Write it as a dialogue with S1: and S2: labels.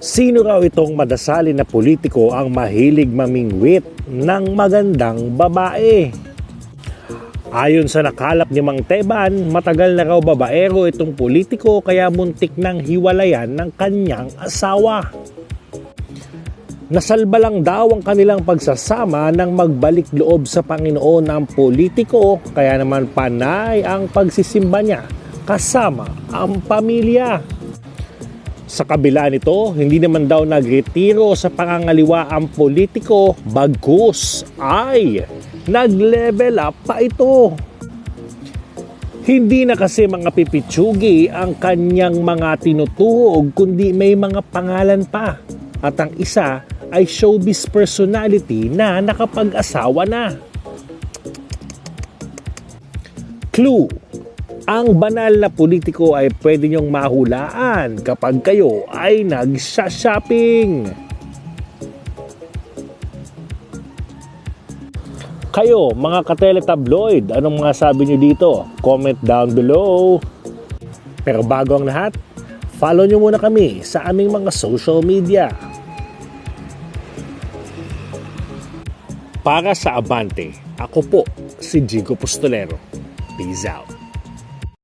S1: Sino raw itong madasalin na politiko ang mahilig mamingwit ng magandang babae? Ayon sa nakalap ni Mang Teban, matagal na raw babaero itong politiko kaya muntik nang hiwalayan ng kanyang asawa. Nasalba lang daw ang kanilang pagsasama nang magbalik loob sa Panginoon ang politiko kaya naman panay ang pagsisimba niya kasama ang pamilya. Sa kabila nito, hindi naman daw nagretiro sa pangangaliwa ang politiko, bagkus ay nag-level up pa ito. Hindi na kasi mga pipitsugi ang kanyang mga tinutuhog kundi may mga pangalan pa. At ang isa ay showbiz personality na nakapag-asawa na. Clue ang banal na politiko ay pwede niyong mahulaan kapag kayo ay nagsha-shopping. Kayo, mga katele-tabloid, anong mga sabi niyo dito? Comment down below. Pero bago ang lahat, follow niyo muna kami sa aming mga social media. Para sa Abante, ako po si Jigo Postolero. Peace out.